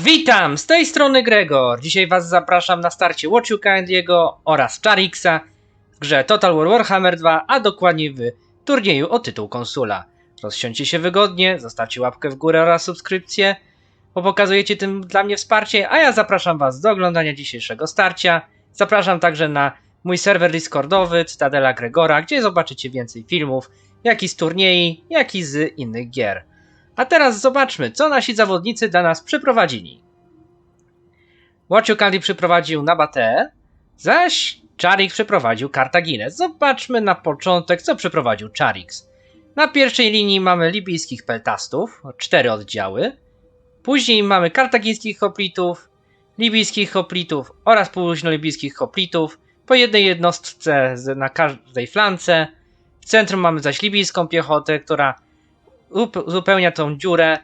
Witam, z tej strony Gregor. Dzisiaj Was zapraszam na starcie Watch You Kindly'ego oraz Charixa w grze Total War Warhammer 2, a dokładnie w turnieju o tytuł konsula. Rozsiądźcie się wygodnie, zostawcie łapkę w górę oraz subskrypcję, bo pokazujecie tym dla mnie wsparcie, a ja zapraszam Was do oglądania dzisiejszego starcia. Zapraszam także na mój serwer Discordowy Cytadela Gregora, gdzie zobaczycie więcej filmów, jak i z turniej, jak i z innych gier. A teraz zobaczmy, co nasi zawodnicy dla nas przyprowadzili. Watch Candy przyprowadził Nabatę, zaś Charix przyprowadził Kartaginę. Zobaczmy na początek, co przyprowadził Charix. Na pierwszej linii mamy libijskich peltastów, cztery oddziały. Później mamy kartagińskich hoplitów, libijskich hoplitów oraz późnolibijskich hoplitów, po jednej jednostce na każdej flance. W centrum mamy zaś libijską piechotę, która uzupełnia tą dziurę.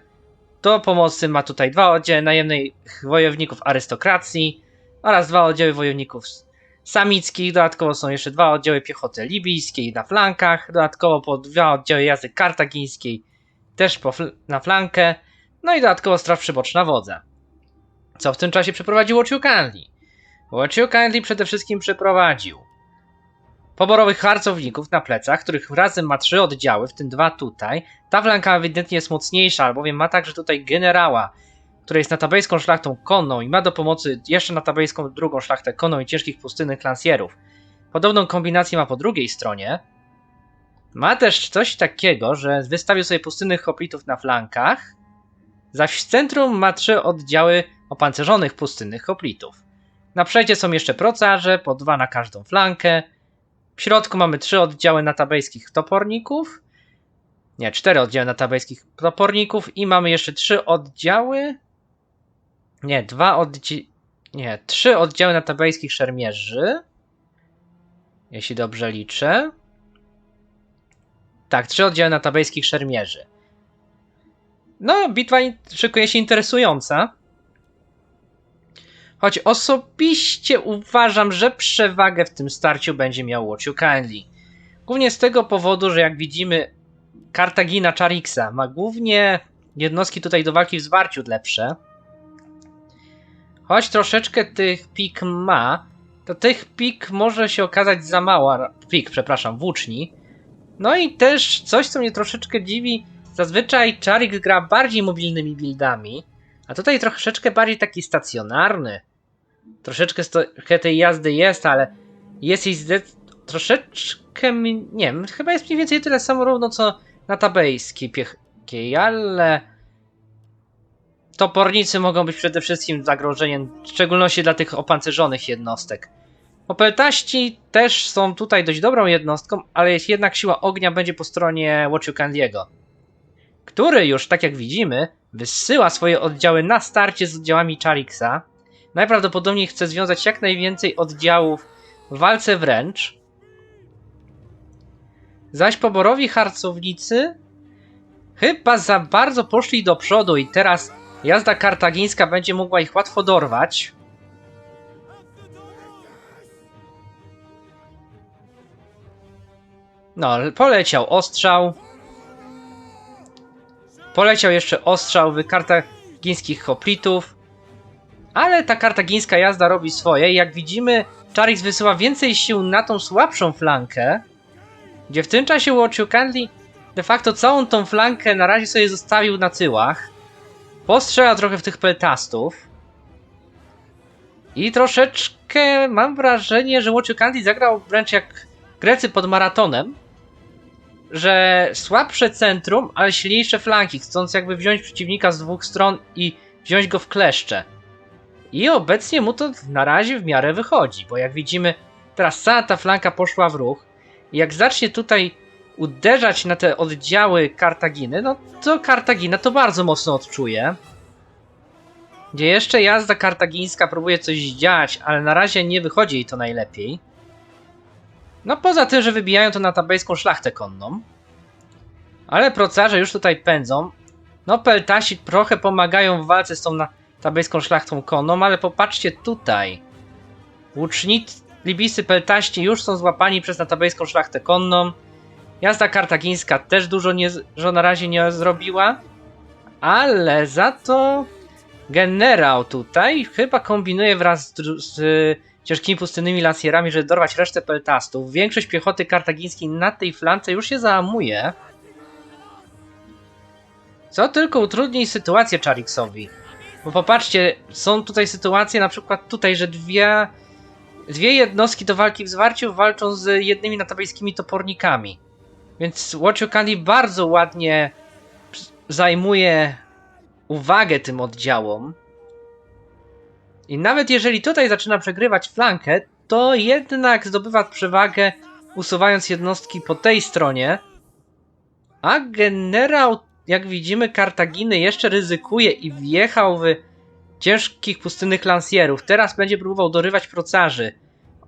Do pomocy ma tutaj dwa oddziały najemnych wojowników arystokracji oraz dwa oddziały wojowników samickich. Dodatkowo są jeszcze dwa oddziały piechoty libijskiej na flankach. Dodatkowo po dwa oddziały jazdy kartagińskiej też fl- na flankę. No i dodatkowo straż przyboczna wodza. Co w tym czasie przeprowadził Kindly? Watch You Kindly przede wszystkim przeprowadził poborowych harcowników na plecach, których razem ma trzy oddziały, w tym dwa tutaj. Ta flanka ewidentnie jest mocniejsza, albowiem ma także tutaj generała, który jest natabejską szlachtą konną i ma do pomocy jeszcze natabejską drugą szlachtę konną i ciężkich pustynnych lansjerów. Podobną kombinację ma po drugiej stronie. Ma też coś takiego, że wystawił sobie pustynnych hoplitów na flankach, zaś w centrum ma trzy oddziały opancerzonych pustynnych hoplitów. Na przejdzie są jeszcze procarze, po dwa na każdą flankę, w środku mamy trzy oddziały natabejskich toporników. Nie, cztery oddziały natabejskich toporników i mamy jeszcze trzy oddziały. Nie, dwa oddziały. Nie, trzy oddziały natabejskich szermierzy. Jeśli dobrze liczę. Tak, trzy oddziały natabejskich szermierzy. No, bitwa szykuje się interesująca. Choć osobiście uważam, że przewagę w tym starciu będzie miał Watch You Kindly. Głównie z tego powodu, że jak widzimy, Kartagina Charixa ma głównie jednostki tutaj do walki w zwarciu lepsze. Choć troszeczkę tych pik ma, to tych pik może się okazać za mała. Pik, przepraszam, włóczni. No i też coś, co mnie troszeczkę dziwi, zazwyczaj Charix gra bardziej mobilnymi buildami, a tutaj troszeczkę bardziej taki stacjonarny. Troszeczkę trochę tej jazdy jest, ale jest jej troszeczkę, nie wiem, chyba jest mniej więcej tyle samo równo co na tabejskiej piechskiej, ale topornicy mogą być przede wszystkim zagrożeniem, w szczególności dla tych opancerzonych jednostek. Popeltaści też są tutaj dość dobrą jednostką, ale jednak siła ognia będzie po stronie Watch You Candy'ego, który już, tak jak widzimy, wysyła swoje oddziały na starcie z oddziałami Charixa. Najprawdopodobniej chce związać jak najwięcej oddziałów w walce wręcz. Zaś poborowi harcownicy chyba za bardzo poszli do przodu i teraz jazda kartagińska będzie mogła ich łatwo dorwać. No, poleciał ostrzał. Poleciał jeszcze ostrzał w kartagińskich hoplitów. Ale ta kartagińska jazda robi swoje. i Jak widzimy, Charix wysyła więcej sił na tą słabszą flankę, gdzie w tym czasie Watch You Kindly de facto całą tą flankę na razie sobie zostawił na tyłach. Postrzela trochę w tych peltastów. I troszeczkę mam wrażenie, że Watch You Kindly zagrał wręcz jak Grecy pod maratonem, że słabsze centrum, ale silniejsze flanki, chcąc jakby wziąć przeciwnika z dwóch stron i wziąć go w kleszcze. I obecnie mu to na razie w miarę wychodzi, bo jak widzimy, teraz cała ta flanka poszła w ruch. I jak zacznie tutaj uderzać na te oddziały Kartaginy, no to Kartagina to bardzo mocno odczuje. Gdzie jeszcze jazda kartagińska próbuje coś dziać, ale na razie nie wychodzi jej to najlepiej. No poza tym, że wybijają to na tabejską szlachtę konną. Ale procarze już tutaj pędzą. No peltasi trochę pomagają w walce z tą na tabejską szlachtą konną, ale popatrzcie tutaj. Łucznicy libijscy peltaści już są złapani przez natabejską szlachtę konną. Jazda kartagińska też dużo nie, że na razie nie zrobiła. Ale za to Generał tutaj chyba kombinuje wraz z, z y, ciężkimi pustynnymi lansierami, żeby dorwać resztę peltastów. Większość piechoty kartagińskiej na tej flance już się załamuje. Co tylko utrudni sytuację Chariksowi. Bo popatrzcie, są tutaj sytuacje, na przykład tutaj, że dwie, dwie jednostki do walki w zwarciu walczą z jednymi natabejskimi topornikami. Więc Watch Candy bardzo ładnie zajmuje uwagę tym oddziałom. I nawet jeżeli tutaj zaczyna przegrywać flankę, to jednak zdobywa przewagę usuwając jednostki po tej stronie. A generał, jak widzimy, Kartaginy jeszcze ryzykuje i wjechał w ciężkich pustynnych lansjerów. Teraz będzie próbował dorywać procarzy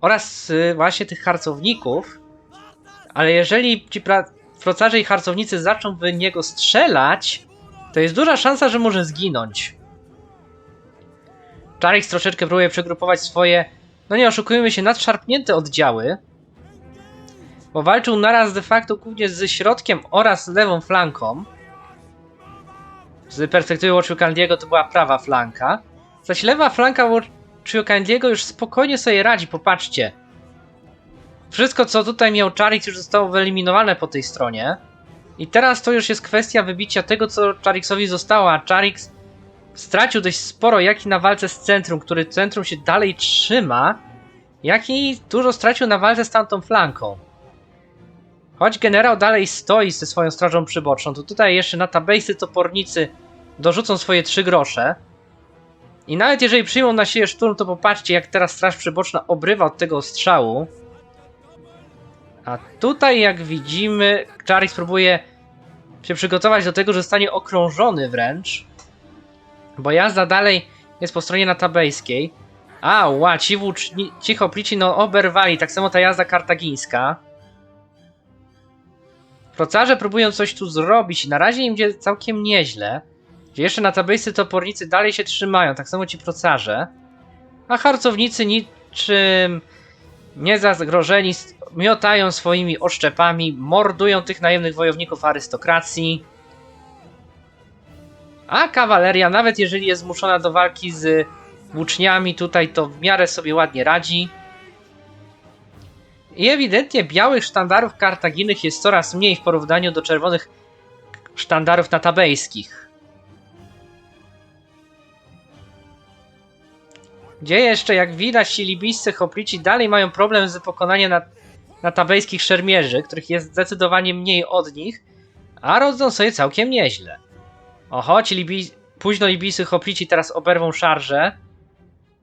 oraz y, właśnie tych harcowników. Ale jeżeli ci procarze i harcownicy zaczną w niego strzelać, to jest duża szansa, że może zginąć. Charix troszeczkę próbuje przegrupować swoje, no nie oszukujmy się, nadszarpnięte oddziały. Bo walczył naraz de facto głównie z środkiem oraz lewą flanką. Z perspektywy Watchu Candiego to była prawa flanka. Zaś lewa flanka Watchu Candiego już spokojnie sobie radzi, popatrzcie. Wszystko co tutaj miał Charix już zostało wyeliminowane po tej stronie. I teraz to już jest kwestia wybicia tego, co Charixowi zostało, a Charix stracił dość sporo, jak i na walce z centrum, który centrum się dalej trzyma, jak i dużo stracił na walce z tamtą flanką. Choć generał dalej stoi ze swoją strażą przyboczną, to tutaj jeszcze na tabejsy topornicy dorzucą swoje trzy grosze. I nawet jeżeli przyjmą na siebie szturm, to popatrzcie, jak teraz straż przyboczna obrywa od tego strzału. A tutaj, jak widzimy, Charix próbuje się przygotować do tego, że zostanie okrążony wręcz. Bo jazda dalej jest po stronie natabejskiej. A, ła, ci włóczni, no oberwali, tak samo ta jazda kartagińska. Procarze próbują coś tu zrobić i na razie im idzie całkiem nieźle. Jeszcze na tabejscy topornicy dalej się trzymają, tak samo ci procarze. A harcownicy niczym nie zagrożeni miotają swoimi oszczepami, mordują tych najemnych wojowników arystokracji. A kawaleria, nawet jeżeli jest zmuszona do walki z włóczniami, tutaj to w miarę sobie ładnie radzi. I ewidentnie białych sztandarów kartaginych jest coraz mniej w porównaniu do czerwonych sztandarów natabejskich. Gdzie jeszcze, jak widać, ci libijscy hoplici dalej mają problem z pokonaniem na, natabejskich szermierzy, których jest zdecydowanie mniej od nich, a rodzą sobie całkiem nieźle. Oho, ci późno libijscy hoplici teraz oberwą szarże.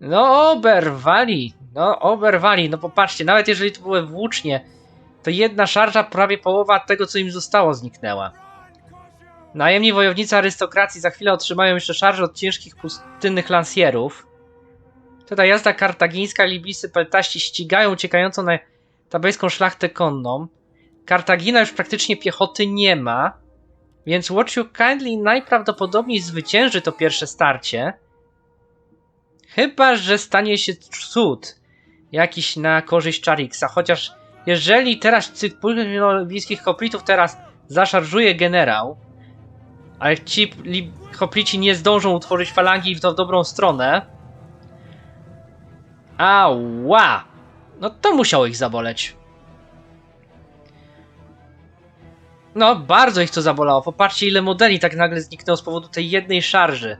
No oberwali, no oberwali, no popatrzcie, nawet jeżeli to były włócznie, to jedna szarża, prawie połowa tego, co im zostało, zniknęła. Najemni wojownicy arystokracji za chwilę otrzymają jeszcze szarże od ciężkich pustynnych lansjerów. Tutaj jazda kartagińska, libijscy peltaści ścigają uciekającą na tabejską szlachtę konną. Kartagina już praktycznie piechoty nie ma, więc Watch You Kindly najprawdopodobniej zwycięży to pierwsze starcie. Chyba, że stanie się cud jakiś na korzyść Charixa, chociaż jeżeli teraz tych bliskich hoplitów teraz zaszarżuje generał, ale ci hoplici nie zdążą utworzyć falangi w to w dobrą stronę. Ała! No to musiało ich zaboleć. No, bardzo ich to zabolało. Popatrzcie, ile modeli tak nagle zniknęło z powodu tej jednej szarży.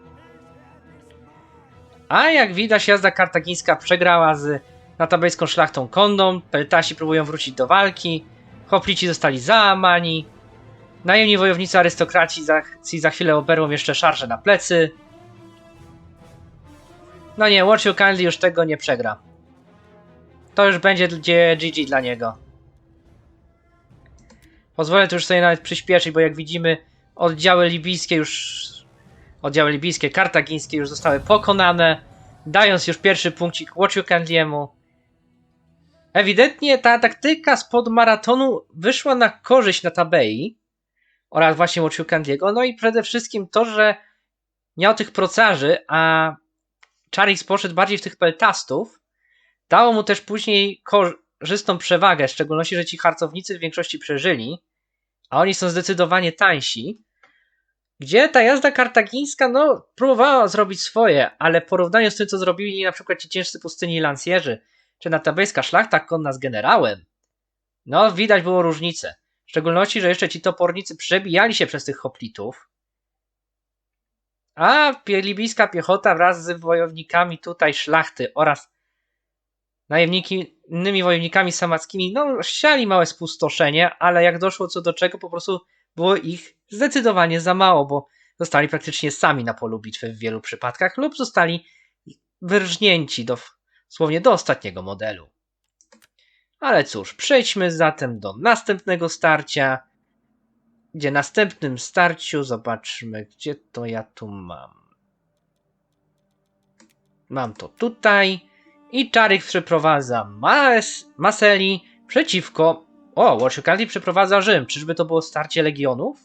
A jak widać, jazda kartagińska przegrała z natabejską szlachtą kondą. Peltasi próbują wrócić do walki. Hoplici zostali załamani. Najemni wojownicy arystokraci za, za chwilę oberą jeszcze szarże na plecy. No nie, Watch You Kindly już tego nie przegra. To już będzie GG dla niego. Pozwolę tu już sobie nawet przyspieszyć, bo jak widzimy oddziały libijskie już... Oddziały libijskie, kartagińskie już zostały pokonane, dając już pierwszy punkcik Watchu Candiemu. Ewidentnie ta taktyka spod maratonu wyszła na korzyść na Tabei oraz właśnie Watchu Candiego, no i przede wszystkim to, że miał tych procarzy, a Charix poszedł bardziej w tych peltastów, dało mu też później korzystną przewagę, w szczególności, że ci harcownicy w większości przeżyli, a oni są zdecydowanie tańsi. Gdzie ta jazda kartagińska, no, próbowała zrobić swoje, ale w porównaniu z tym, co zrobili na przykład ci ciężcy pustyni lansjerzy, czy natabejska szlachta konna z generałem, no, widać było różnicę. W szczególności, że jeszcze ci topornicy przebijali się przez tych hoplitów, a libijska piechota wraz z wojownikami tutaj szlachty oraz najemniki, innymi wojownikami samackimi, no, siali małe spustoszenie, ale jak doszło co do czego, po prostu było ich zdecydowanie za mało, bo zostali praktycznie sami na polu bitwy w wielu przypadkach lub zostali wyrżnięci do, słownie do ostatniego modelu. Ale cóż, przejdźmy zatem do następnego starcia, gdzie następnym starciu zobaczmy, gdzie to ja tu mam. Mam to tutaj i Czarik przeprowadza Mas Maseli przeciwko o, Watchukandi przeprowadza Rzym. Czyżby to było starcie legionów?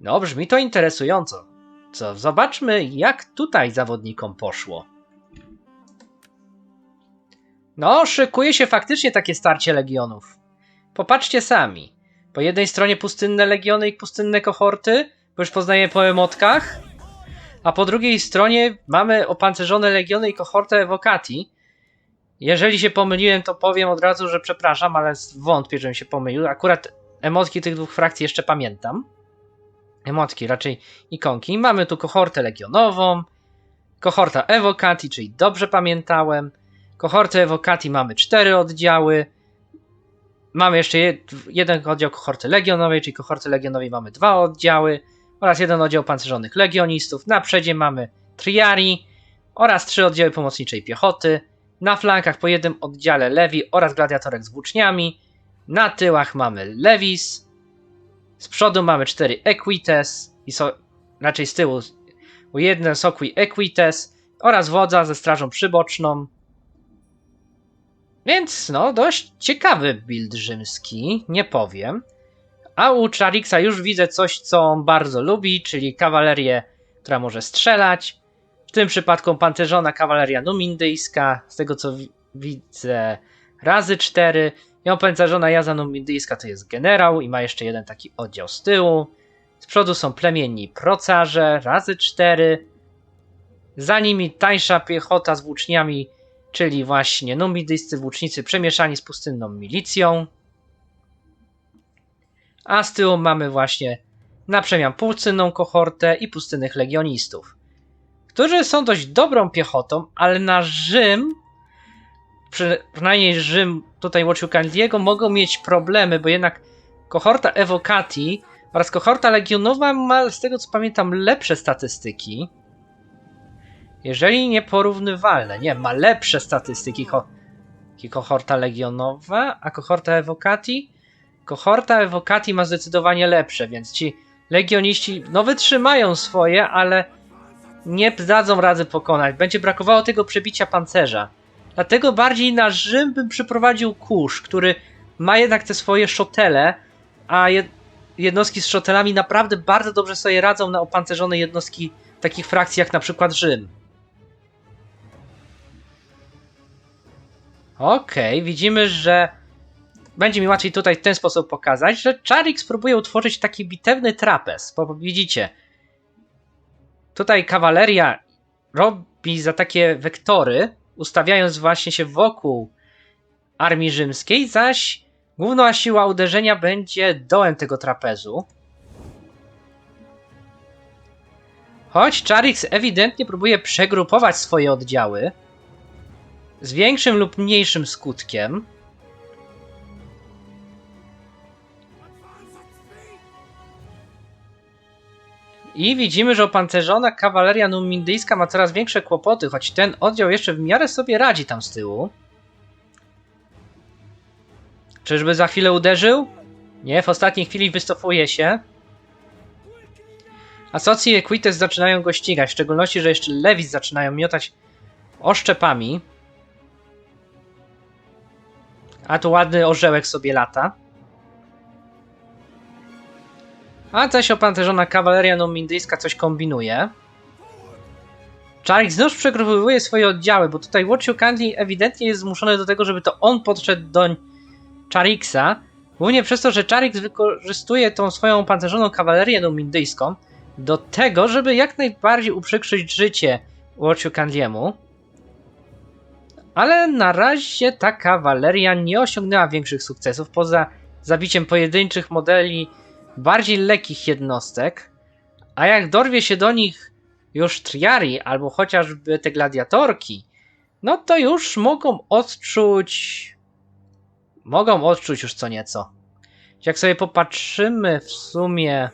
No, brzmi to interesująco. Co, zobaczmy, jak tutaj zawodnikom poszło. No, szykuje się faktycznie takie starcie legionów. Popatrzcie sami. Po jednej stronie pustynne legiony i pustynne kohorty, bo już poznaję po emotkach, a po drugiej stronie mamy opancerzone legiony i kohortę Evocati, jeżeli się pomyliłem, to powiem od razu, że przepraszam, ale wątpię, żebym się pomylił. Akurat emotki tych dwóch frakcji jeszcze pamiętam. Emotki, raczej ikonki. Mamy tu kohortę legionową, kohorta Evocati, czyli dobrze pamiętałem. Kohortę Evocati mamy cztery oddziały. Mamy jeszcze jeden oddział kohorty legionowej, czyli kohorty legionowej mamy dwa oddziały oraz jeden oddział pancerzonych legionistów. Na przedzie mamy Triari oraz trzy oddziały pomocniczej piechoty. Na flankach po jednym oddziale Lewi oraz gladiatorek z włóczniami. Na tyłach mamy Levis. Z przodu mamy cztery Equites i so, raczej z tyłu jeden Sokwi Equites oraz wodza ze strażą przyboczną. Więc no, dość ciekawy build rzymski, nie powiem. A u Charixa już widzę coś, co on bardzo lubi, czyli kawalerię, która może strzelać, w tym przypadku pancerzona kawaleria numindyjska, z tego co widzę, razy 4. I opancerzona jazda numindyjska to jest generał i ma jeszcze jeden taki oddział z tyłu. Z przodu są plemienni procarze, razy 4. Za nimi tańsza piechota z włóczniami, czyli właśnie numidyjscy włócznicy przemieszani z pustynną milicją. A z tyłu mamy właśnie na przemian pustynną kohortę i pustynnych legionistów którzy są dość dobrą piechotą, ale na Rzym, przynajmniej Rzym tutaj Candiego, mogą mieć problemy, bo jednak kohorta Evocati oraz kohorta Legionowa ma, z tego co pamiętam, lepsze statystyki. Jeżeli nie porównywalne, nie, ma lepsze statystyki ko kohorta Legionowa, a kohorta Evocati? Kohorta Evocati ma zdecydowanie lepsze, więc ci legioniści, no wytrzymają swoje, ale nie dadzą rady pokonać. Będzie brakowało tego przebicia pancerza. Dlatego bardziej na Rzym bym przyprowadził kurz, który ma jednak te swoje szotele, a jednostki z szotelami naprawdę bardzo dobrze sobie radzą na opancerzone jednostki takich frakcji jak na przykład Rzym. Okej, okay, widzimy, że będzie mi łatwiej tutaj w ten sposób pokazać, że Charik spróbuje utworzyć taki bitewny trapez, bo widzicie, Tutaj kawaleria robi za takie wektory, ustawiając właśnie się wokół armii rzymskiej, zaś główna siła uderzenia będzie dołem tego trapezu. Choć Charix ewidentnie próbuje przegrupować swoje oddziały z większym lub mniejszym skutkiem, I widzimy, że opancerzona kawaleria numindyjska ma coraz większe kłopoty, choć ten oddział jeszcze w miarę sobie radzi tam z tyłu. Czyżby za chwilę uderzył? Nie, w ostatniej chwili wystofuje się. Asocje Equites zaczynają go ścigać, w szczególności, że jeszcze Levis zaczynają miotać oszczepami. A tu ładny orzełek sobie lata. A zaś opancerzona kawaleria numindyjska coś kombinuje. Czarik znów przegrupowuje swoje oddziały, bo tutaj Watchu Candy ewidentnie jest zmuszony do tego, żeby to on podszedł do Chariksa. Głównie przez to, że Charik wykorzystuje tą swoją opancerzoną kawalerię numindyjską, do tego, żeby jak najbardziej uprzykrzyć życie Watchu Candiemu. Ale na razie ta kawaleria nie osiągnęła większych sukcesów, poza zabiciem pojedynczych modeli bardziej lekkich jednostek. A jak dorwie się do nich już triari albo chociażby te gladiatorki, no to już mogą odczuć. Mogą odczuć już co nieco. Jak sobie popatrzymy w sumie.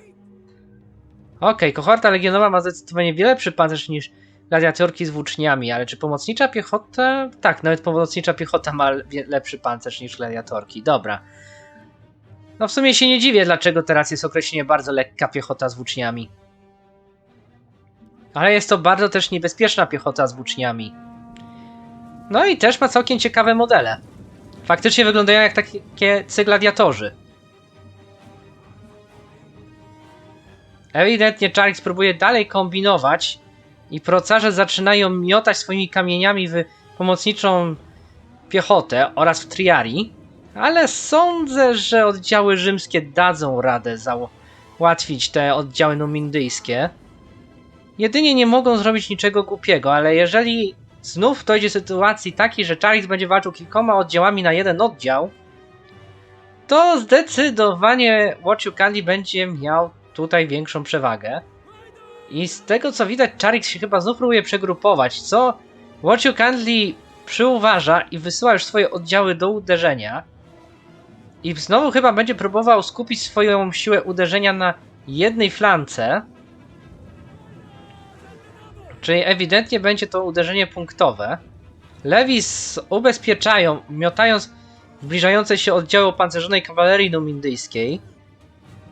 Okej, kohorta legionowa ma zdecydowanie wiele lepszy niż gladiatorki z włóczniami, ale czy pomocnicza piechota? Tak, nawet pomocnicza piechota ma lepszy pancerz niż gladiatorki. Dobra. No w sumie się nie dziwię, dlaczego teraz jest określenie bardzo lekka piechota z włóczniami. Ale jest to bardzo też niebezpieczna piechota z włóczniami. No i też ma całkiem ciekawe modele. Faktycznie wyglądają jak takie cygladiatorzy. Ewidentnie Charix próbuje dalej kombinować i procarze zaczynają miotać swoimi kamieniami w pomocniczą piechotę oraz w triari, ale sądzę, że oddziały rzymskie dadzą radę załatwić te oddziały numindyjskie. Jedynie nie mogą zrobić niczego głupiego, ale jeżeli znów dojdzie do sytuacji takiej, że Charles będzie walczył kilkoma oddziałami na jeden oddział, to zdecydowanie Watch You Candy będzie miał tutaj większą przewagę. I z tego co widać, Charix się chyba znów próbuje przegrupować, co Watch You Candy przyuważa i wysyła już swoje oddziały do uderzenia. I znowu chyba będzie próbował skupić swoją siłę uderzenia na jednej flance. Czyli ewidentnie będzie to uderzenie punktowe. Lewis ubezpieczają, miotając zbliżające się oddziały opancerzonej kawalerii numindyjskiej.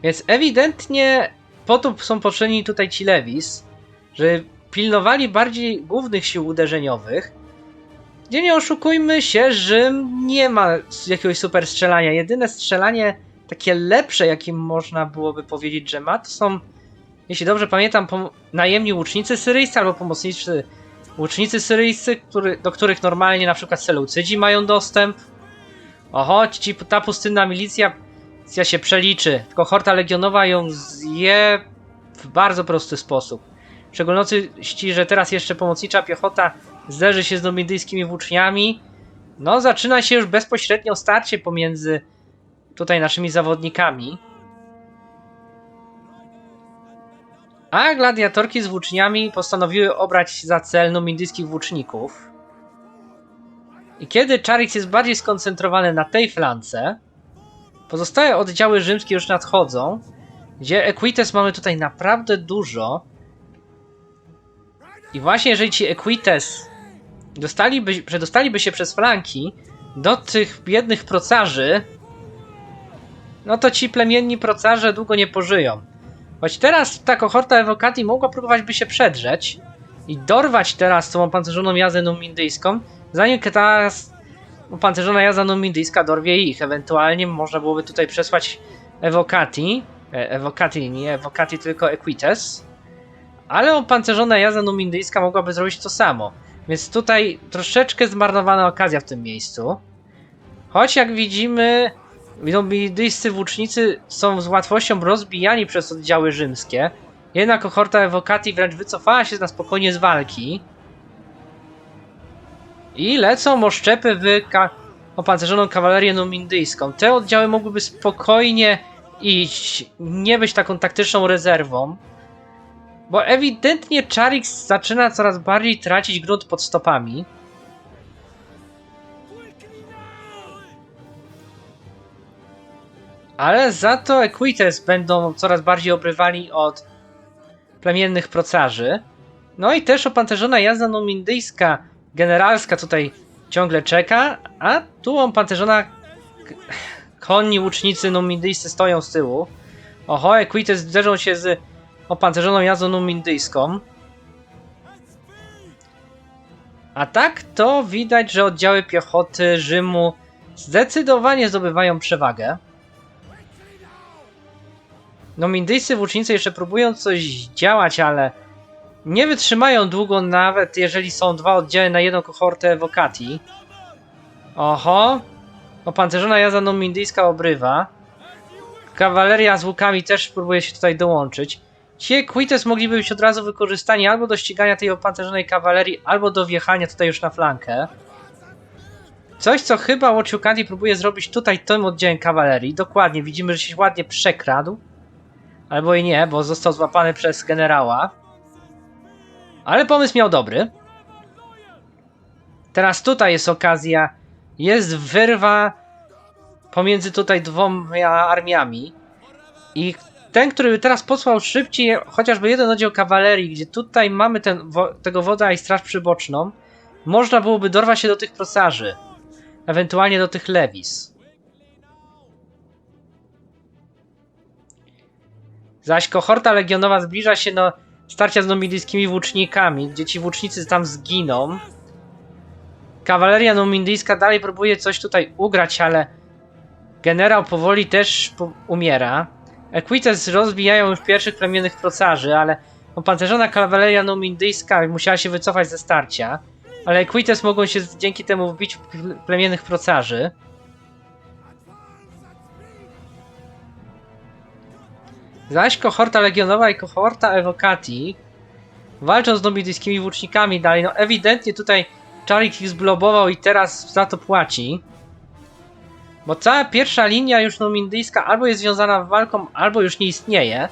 Więc ewidentnie po to są potrzebni tutaj ci Lewis, że pilnowali bardziej głównych sił uderzeniowych. Gdzie nie oszukujmy się, Rzym nie ma jakiegoś super strzelania. Jedyne strzelanie takie lepsze, jakim można byłoby powiedzieć, że ma, to są jeśli dobrze pamiętam, najemni łucznicy syryjscy albo pomocniczy łucznicy syryjscy, który, do których normalnie na przykład Seleucydzi mają dostęp. Oho, ci, ta pustynna milicja milicja się przeliczy. Kohorta legionowa ją zje w bardzo prosty sposób. W szczególności, że teraz jeszcze pomocnicza piechota zderzy się z numidyjskimi włóczniami. No, zaczyna się już bezpośrednio starcie pomiędzy tutaj naszymi zawodnikami. A gladiatorki z włóczniami postanowiły obrać za cel numidyjskich włóczników. I kiedy Charix jest bardziej skoncentrowany na tej flance, pozostałe oddziały rzymskie już nadchodzą, gdzie Equites mamy tutaj naprawdę dużo. I właśnie jeżeli ci Equites dostaliby, przedostaliby się przez flanki do tych biednych procarzy, no to ci plemienni procarze długo nie pożyją. Choć teraz ta kohorta Evocati mogła próbować by się przedrzeć i dorwać teraz tą opancerzoną jazdę numindyjską, zanim ta opancerzona jazda numindyjska dorwie ich. Ewentualnie można byłoby tutaj przesłać Evocati, e, Evocati, nie Evocati, tylko Equites, ale opancerzona jazda numindyjska mogłaby zrobić to samo. Więc tutaj troszeczkę zmarnowana okazja w tym miejscu. Choć jak widzimy, numidyjscy włócznicy są z łatwością rozbijani przez oddziały rzymskie. Jedna kohorta Evocati wręcz wycofała się na spokojnie z walki. I lecą oszczepy w ka opancerzoną kawalerię numindyjską. Te oddziały mogłyby spokojnie iść, nie być taką taktyczną rezerwą. Bo ewidentnie Charix zaczyna coraz bardziej tracić grunt pod stopami. Ale za to Equites będą coraz bardziej obrywali od plemiennych procarzy. No i też opancerzona jazda numindyjska, generalska tutaj ciągle czeka, a tu opancerzona konni łucznicy numindyjscy stoją z tyłu. Oho, Equites zderzą się z opancerzoną jazdą numindyjską. A tak to widać, że oddziały piechoty Rzymu zdecydowanie zdobywają przewagę. Numindyjscy włócznicy jeszcze próbują coś działać, ale nie wytrzymają długo, nawet jeżeli są dwa oddziały na jedną kohortę Evocati. Oho, opancerzona jazda numindyjska obrywa. Kawaleria z łukami też próbuje się tutaj dołączyć. Ci Equites mogliby być od razu wykorzystani albo do ścigania tej opancerzonej kawalerii, albo do wjechania tutaj już na flankę. Coś, co chyba Łociukandi próbuje zrobić tutaj tym oddziałem kawalerii. Dokładnie, widzimy, że się ładnie przekradł. Albo i nie, bo został złapany przez generała. Ale pomysł miał dobry. Teraz tutaj jest okazja. Jest wyrwa pomiędzy tutaj dwoma armiami. I ten, który by teraz posłał szybciej chociażby jeden oddział kawalerii, gdzie tutaj mamy ten, wo, tego wodza i straż przyboczną, można byłoby dorwać się do tych prosarzy. Ewentualnie do tych lewis. Zaś kohorta legionowa zbliża się do starcia z numidyjskimi włócznikami, gdzie ci włócznicy tam zginą. Kawaleria numidyjska dalej próbuje coś tutaj ugrać, ale generał powoli też umiera. Equites rozbijają już pierwszych plemiennych procarzy, ale opancerzona kawaleria numidyjska musiała się wycofać ze starcia. Ale Equites mogą się dzięki temu wbić w ple- plemiennych procarzy. Zaś kohorta legionowa i kohorta evocati walczą z numidyjskimi włócznikami dalej. No ewidentnie tutaj Czarik ich zblobował i teraz za to płaci. Bo cała pierwsza linia już numidyjska albo jest związana z walką, albo już nie istnieje.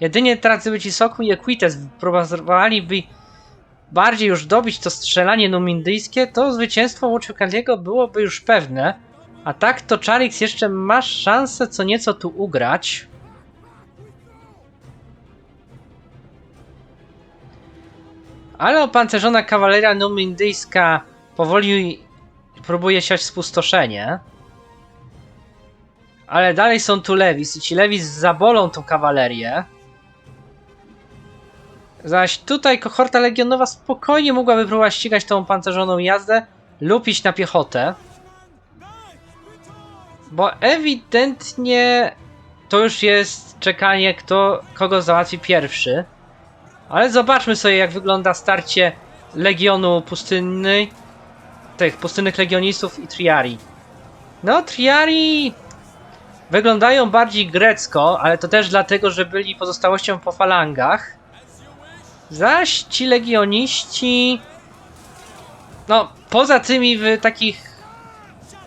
Jedynie teraz gdyby ci Soku i Equites próbowaliby bardziej już dobić to strzelanie numidyjskie, to zwycięstwo Łuczykaliego byłoby już pewne. A tak to Charix jeszcze ma szansę co nieco tu ugrać. Ale opancerzona kawaleria numidyjska powoli próbuje siać spustoszenie. Ale dalej są tu Lewis i ci Lewis zabolą tą kawalerię. Zaś tutaj kohorta legionowa spokojnie mogłaby próbować ścigać tą pancerzoną jazdę lub iść na piechotę. Bo ewidentnie to już jest czekanie, kto kogo załatwi pierwszy. Ale zobaczmy sobie, jak wygląda starcie Legionu Pustynny, tych pustynnych legionistów i Triari. No, Triari wyglądają bardziej grecko, ale to też dlatego, że byli pozostałością po falangach. Zaś ci legioniści. No, poza tymi w takich.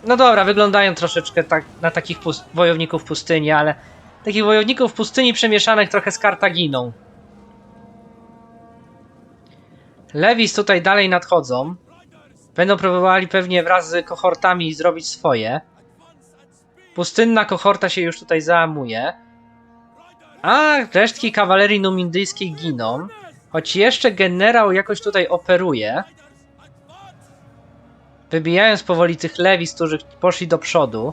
No dobra, wyglądają troszeczkę tak, na takich pust- wojowników pustyni, ale takich wojowników pustyni przemieszanych trochę z Kartaginą. Lewis tutaj dalej nadchodzą. Będą próbowali pewnie wraz z kohortami zrobić swoje. Pustynna kohorta się już tutaj załamuje. A resztki kawalerii numidyjskiej giną. Choć jeszcze generał jakoś tutaj operuje. Wybijając powoli tych lewis, którzy poszli do przodu.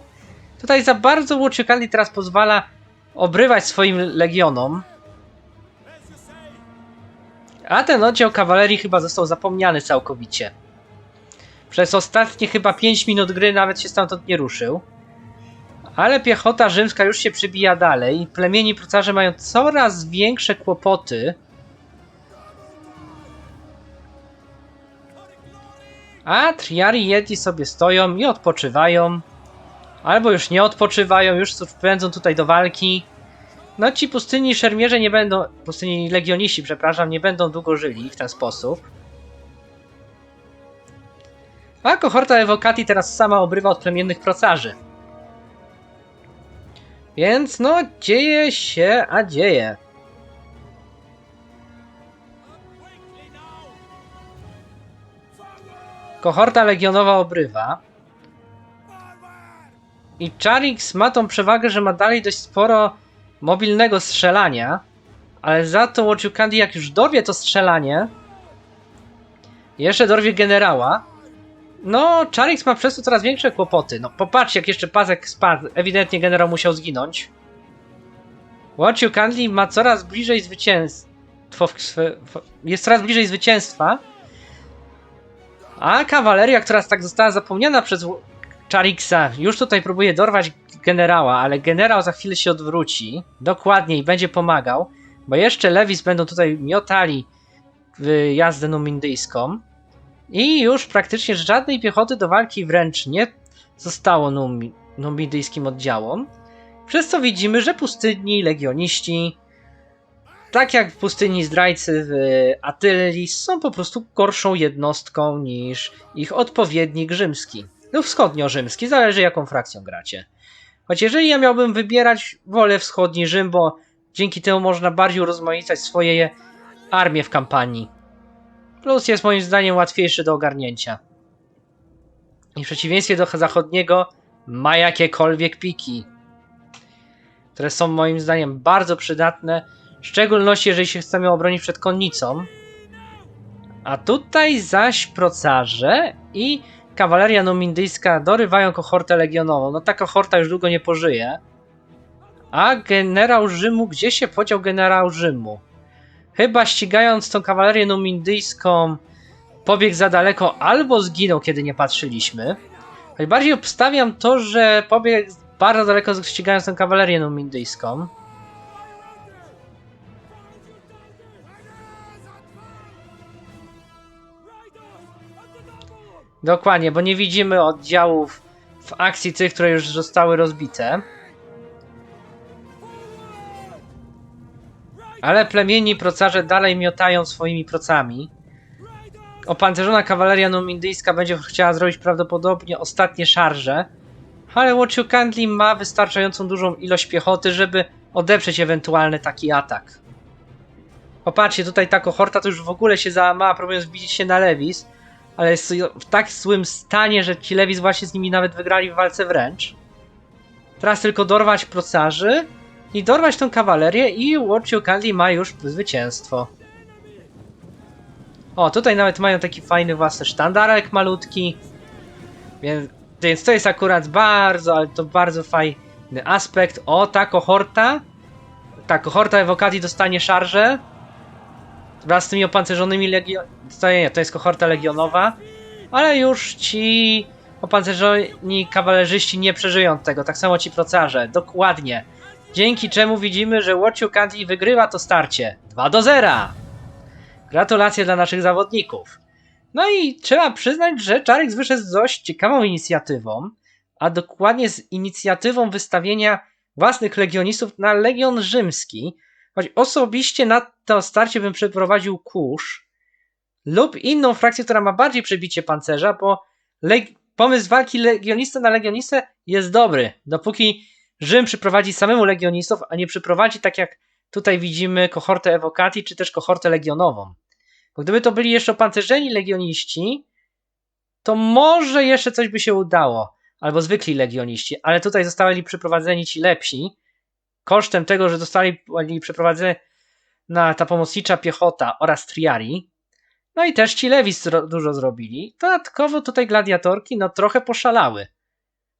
Tutaj za bardzo Łuczykali teraz pozwala obrywać swoim legionom. A ten oddział kawalerii chyba został zapomniany całkowicie. Przez ostatnie chyba 5 minut gry nawet się stamtąd nie ruszył. Ale piechota rzymska już się przybija dalej plemieni procarze mają coraz większe kłopoty. A triari jedni sobie stoją i odpoczywają. Albo już nie odpoczywają, już pędzą tutaj do walki. No ci pustyni szermierze nie będą, pustyni legioniści, przepraszam, nie będą długo żyli w ten sposób. A kohorta Evocati teraz sama obrywa od plemiennych procarzy. Więc no, dzieje się, a dzieje. Kohorta legionowa obrywa. I Charix ma tą przewagę, że ma dalej dość sporo mobilnego strzelania, ale za to Łodziukandi jak już dorwie to strzelanie, jeszcze dorwie generała, no Charix ma przez to coraz większe kłopoty. No popatrzcie, jak jeszcze pasek spadł, ewidentnie generał musiał zginąć. Łodziukandi ma coraz bliżej zwycięstwa, jest coraz bliżej zwycięstwa, a kawaleria, która tak została zapomniana przez Charixa, już tutaj próbuje dorwać generała, ale generał za chwilę się odwróci. Dokładnie i będzie pomagał, bo jeszcze Lewis będą tutaj miotali jazdę numidyjską. I już praktycznie żadnej piechoty do walki wręcz nie zostało numi numidyjskim oddziałom. Przez co widzimy, że pustynni legioniści tak jak w pustyni zdrajcy w Atylis są po prostu gorszą jednostką niż ich odpowiednik rzymski. Lub wschodnio-rzymski, zależy jaką frakcją gracie. Choć jeżeli ja miałbym wybierać, wolę wschodni Rzym, bo dzięki temu można bardziej urozmaicać swoje armie w kampanii. Plus jest moim zdaniem łatwiejszy do ogarnięcia. I w przeciwieństwie do zachodniego ma jakiekolwiek piki, które są moim zdaniem bardzo przydatne, w szczególności jeżeli się chcemy obronić przed konnicą. A tutaj zaś procarze i kawaleria numindyjska dorywają kohortę legionową. No ta kohorta już długo nie pożyje. A generał Rzymu, gdzie się podział generał Rzymu? Chyba ścigając tą kawalerię numindyjską pobiegł za daleko albo zginął, kiedy nie patrzyliśmy. Najbardziej obstawiam to, że pobiegł bardzo daleko ścigając tą kawalerię numindyjską. Dokładnie, bo nie widzimy oddziałów w akcji tych, które już zostały rozbite. Ale plemienni procarze dalej miotają swoimi procami. Opancerzona kawaleria numindyjska będzie chciała zrobić prawdopodobnie ostatnie szarże. Ale Watchu Candli ma wystarczającą dużą ilość piechoty, żeby odeprzeć ewentualny taki atak. Popatrzcie, tutaj ta kohorta to już w ogóle się załamała, próbując bić się na Lewis ale jest w tak złym stanie, że ci Lewis właśnie z nimi nawet wygrali w walce wręcz. Teraz tylko dorwać procarzy i dorwać tą kawalerię i Watch Candy ma już zwycięstwo. O, tutaj nawet mają taki fajny własny sztandarek malutki. Więc, więc to jest akurat bardzo, ale to bardzo fajny aspekt. O, ta kohorta. Ta kohorta ewokacji dostanie szarżę wraz z tymi opancerzonymi legionami. To nie, to jest kohorta legionowa, ale już ci opancerzoni kawalerzyści nie przeżyją tego, tak samo ci procarze, dokładnie. Dzięki czemu widzimy, że Watchu Candy wygrywa to starcie 2 do 0. Gratulacje dla naszych zawodników. No i trzeba przyznać, że Czarek wyszedł z dość ciekawą inicjatywą, a dokładnie z inicjatywą wystawienia własnych legionistów na Legion Rzymski, osobiście na to starcie bym przeprowadził kurz lub inną frakcję, która ma bardziej przebicie pancerza, bo pomysł walki legionista na legionistę jest dobry. Dopóki Rzym przyprowadzi samemu legionistów, a nie przyprowadzi tak jak tutaj widzimy kohortę ewokatii, czy też kohortę legionową. Bo gdyby to byli jeszcze opancerzeni legioniści, to może jeszcze coś by się udało. Albo zwykli legioniści, ale tutaj zostali przyprowadzeni ci lepsi, kosztem tego, że zostali przeprowadzeni na ta pomocnicza piechota oraz triari. No i też ci Lewis dużo zrobili. Dodatkowo tutaj gladiatorki no trochę poszalały.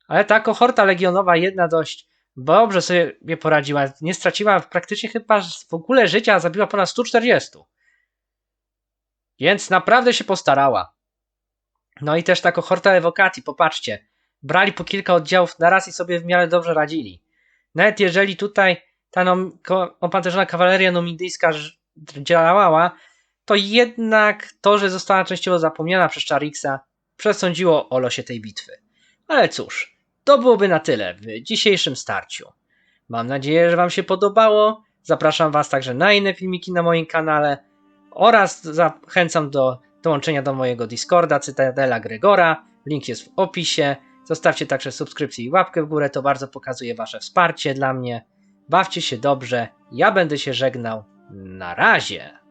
Ale ta kohorta legionowa jedna dość dobrze sobie poradziła. Nie straciła praktycznie chyba w ogóle życia, a zabiła ponad 140. Więc naprawdę się postarała. No i też ta kohorta ewokacji, popatrzcie. Brali po kilka oddziałów na raz i sobie w miarę dobrze radzili. Nawet jeżeli tutaj ta opancerzona kawaleria numidyjska działała, to jednak to, że została częściowo zapomniana przez Chariksa, przesądziło o losie tej bitwy. Ale cóż, to byłoby na tyle w dzisiejszym starciu. Mam nadzieję, że Wam się podobało. Zapraszam Was także na inne filmiki na moim kanale oraz zachęcam do dołączenia do mojego Discorda Cytadela Gregora. Link jest w opisie. Zostawcie także subskrypcję i łapkę w górę, to bardzo pokazuje Wasze wsparcie dla mnie. Bawcie się dobrze, ja będę się żegnał. Na razie.